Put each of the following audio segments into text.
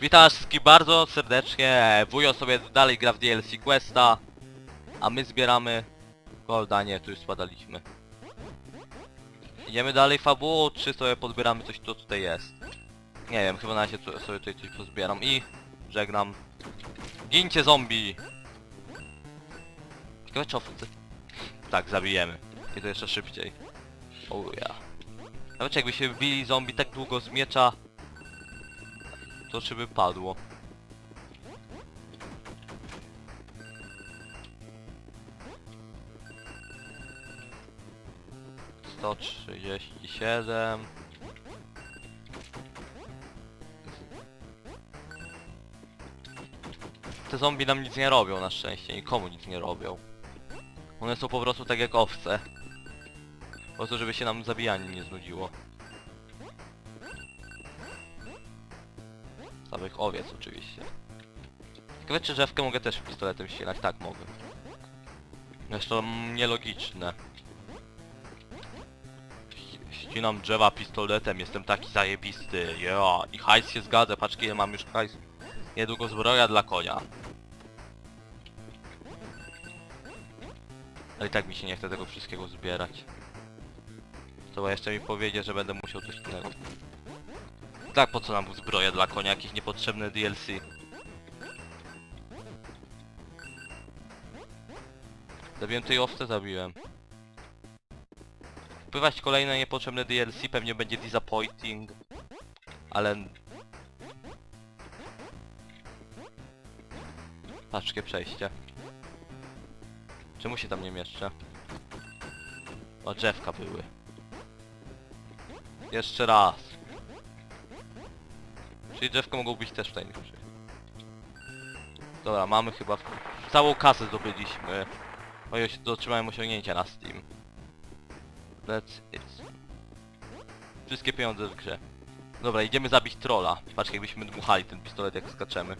Witam wszystkich bardzo serdecznie. Wujo sobie dalej gra w DLC Questa. A my zbieramy... Golda, nie, tu już spadaliśmy. Idziemy dalej fabułą, czy sobie pozbieramy coś, co tutaj jest? Nie wiem, chyba na razie sobie tutaj coś pozbieram i... Żegnam. Gincie zombie! Ciekawe czy. Tak, zabijemy. I to jeszcze szybciej. Oh ja. Nawet jakby się bili zombie tak długo z miecza, to czy by padło? Sto trzydzieści siedem. Te zombie nam nic nie robią na szczęście, nikomu nic nie robią. One są po prostu tak jak owce. Po to, żeby się nam zabijanie nie znudziło. Samych owiec oczywiście. Ciekawe czy drzewkę mogę też pistoletem ścielać? Tak mogę. Mm, nielogiczne. Ści- Ścinam drzewa pistoletem, jestem taki zajebisty. Yeah. I hajs się zgadza, patrz ile mam już hajs. Niedługo zbroja dla konia. Ale i tak mi się nie chce tego wszystkiego zbierać. To jeszcze mi powiedzie, że będę musiał coś innego. Tak, po co nam zbroja dla konia, jakieś niepotrzebne DLC. Zabiłem tej owce? Zabiłem. Wpływać kolejne niepotrzebne DLC pewnie będzie disappointing. Ale... Patrzkie przejście. Czemu się tam nie mieszczę? O, drzewka były. Jeszcze raz. Czyli drzewko mogą być też przejściach. Dobra, mamy chyba... Całą kasę zdobyliśmy. Oj, dotrzymałem osiągnięcia na Steam. That's it. Wszystkie pieniądze w grze. Dobra, idziemy zabić trolla. Patrz jakbyśmy dmuchali ten pistolet jak skaczemy.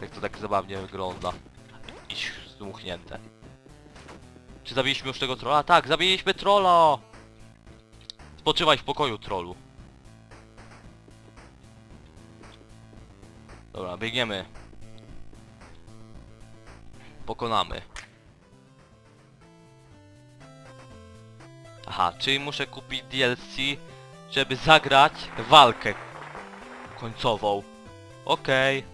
Jak to tak zabawnie wygląda. Iść zdmuchnięte. Czy zabiliśmy już tego trolla? Tak, zabiliśmy trolla! Spoczywaj w pokoju, trollu. Dobra, biegniemy. Pokonamy. Aha, czyli muszę kupić DLC, żeby zagrać walkę końcową. Okej.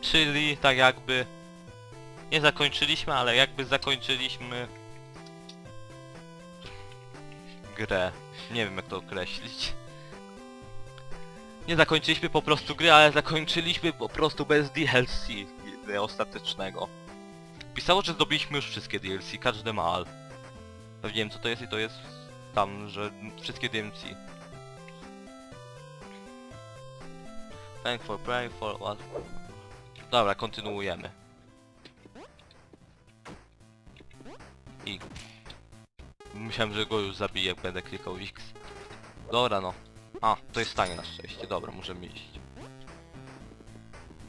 Czyli tak jakby... Nie zakończyliśmy, ale jakby zakończyliśmy... Grę. Nie wiem jak to określić. Nie zakończyliśmy po prostu gry, ale zakończyliśmy po prostu bez DLC ostatecznego. Pisało, że zdobyliśmy już wszystkie DLC, każdy ma, ale... Pewnie wiem co to jest i to jest tam, że wszystkie DLC. Praying for, praying for, what? Dobra, kontynuujemy. I... Myślałem, że go już zabiję, będę klikał X. Dobra no. A, to jest stanie na szczęście, dobra, możemy iść.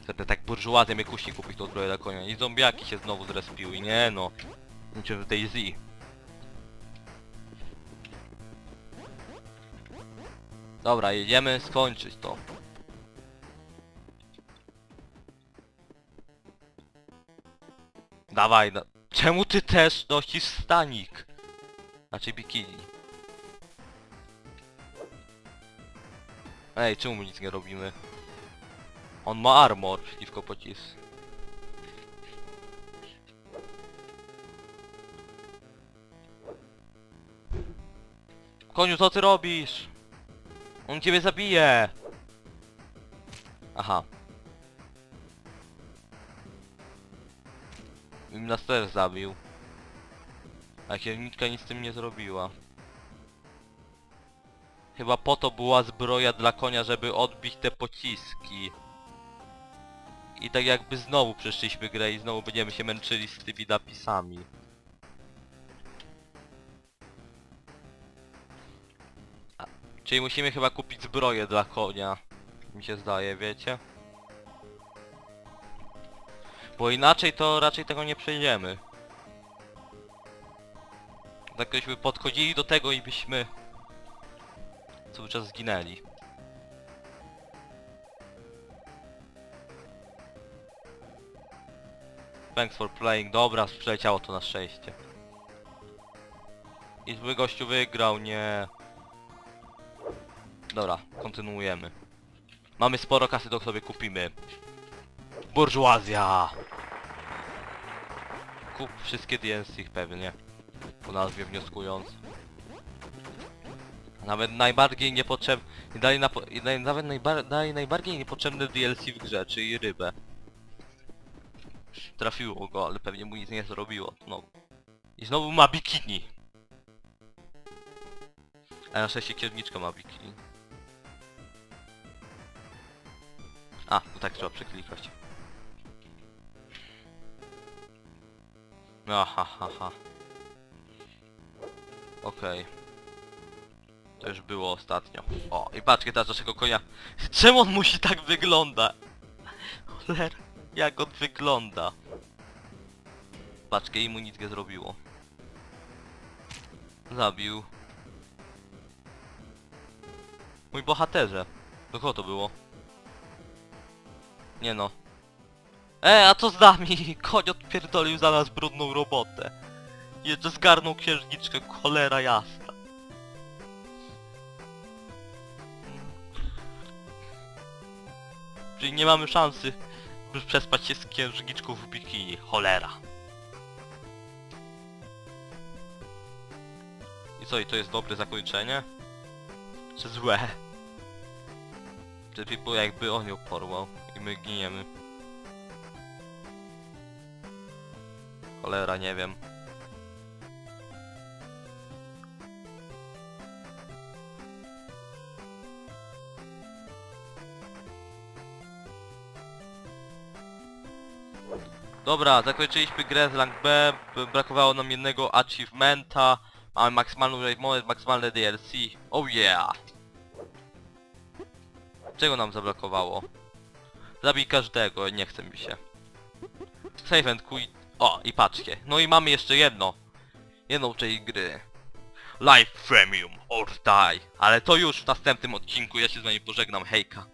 Wtedy tak burżuazja mnie kusi kupić tą zbroję dla konia. I zombiaki się znowu zrespiły, nie no. Niczym w Daisy. Dobra, jedziemy skończyć to. Dawaj, no. Czemu ty też nosisz stanik? Znaczy bikini. Ej, czemu nic nie robimy? On ma armor przeciwko pocisku. Koniu, co ty robisz? On ciebie zabije! Aha. I nas też zabił. A kierowniczka nic z tym nie zrobiła. Chyba po to była zbroja dla konia, żeby odbić te pociski. I tak jakby znowu przeszliśmy grę i znowu będziemy się męczyli z tymi napisami. A, czyli musimy chyba kupić zbroję dla konia. Mi się zdaje, wiecie? Bo inaczej to raczej tego nie przejdziemy. Tak byśmy podchodzili do tego i byśmy cały czas zginęli. Thanks for playing. Dobra, przeleciało to na szczęście. I zły gościu wygrał, nie. Dobra, kontynuujemy. Mamy sporo kasy, to sobie kupimy. Burżuazja! Kup wszystkie DLC pewnie. Po nazwie wnioskując. Nawet najbardziej niepotrzebne... Dali, na, i nawet najbar, dali najbardziej niepotrzebne DLC w grze, czyli rybę. Trafiło go, ale pewnie mu nic nie zrobiło. No. I znowu ma bikini. A na szczęście kierowniczka ma bikini. A, no tak trzeba przeklikać. Aha, ha, ha. Okej. To już było ostatnio. O, i patrzcie teraz naszego konia. Czemu on musi tak wyglądać? Cholera, jak on wygląda. Patrzcie, i mu nic nie zrobiło. Zabił. Mój bohaterze. To kogo to było? Nie no. E, a co z nami? Koń odpierdolił za nas brudną robotę. Jeszcze zgarnął księżniczkę, cholera jasna. Czyli nie mamy szansy, by przespać się z księżniczką w bikini. Cholera. I co, i to jest dobre zakończenie? Czy złe? Lepiej było jakby on ją porwał i my giniemy. Cholera, nie wiem. Dobra, zakończyliśmy grę z rank B, brakowało nam jednego achievementa, mamy maksymalną rate moment, maksymalne DLC. Oh yeah! Czego nam zablokowało? Zabij każdego, nie chce mi się. Save and quit. O, i patrzcie. No i mamy jeszcze jedno. Jedną część gry. Life Premium or Die. Ale to już w następnym odcinku. Ja się z wami pożegnam. Hejka.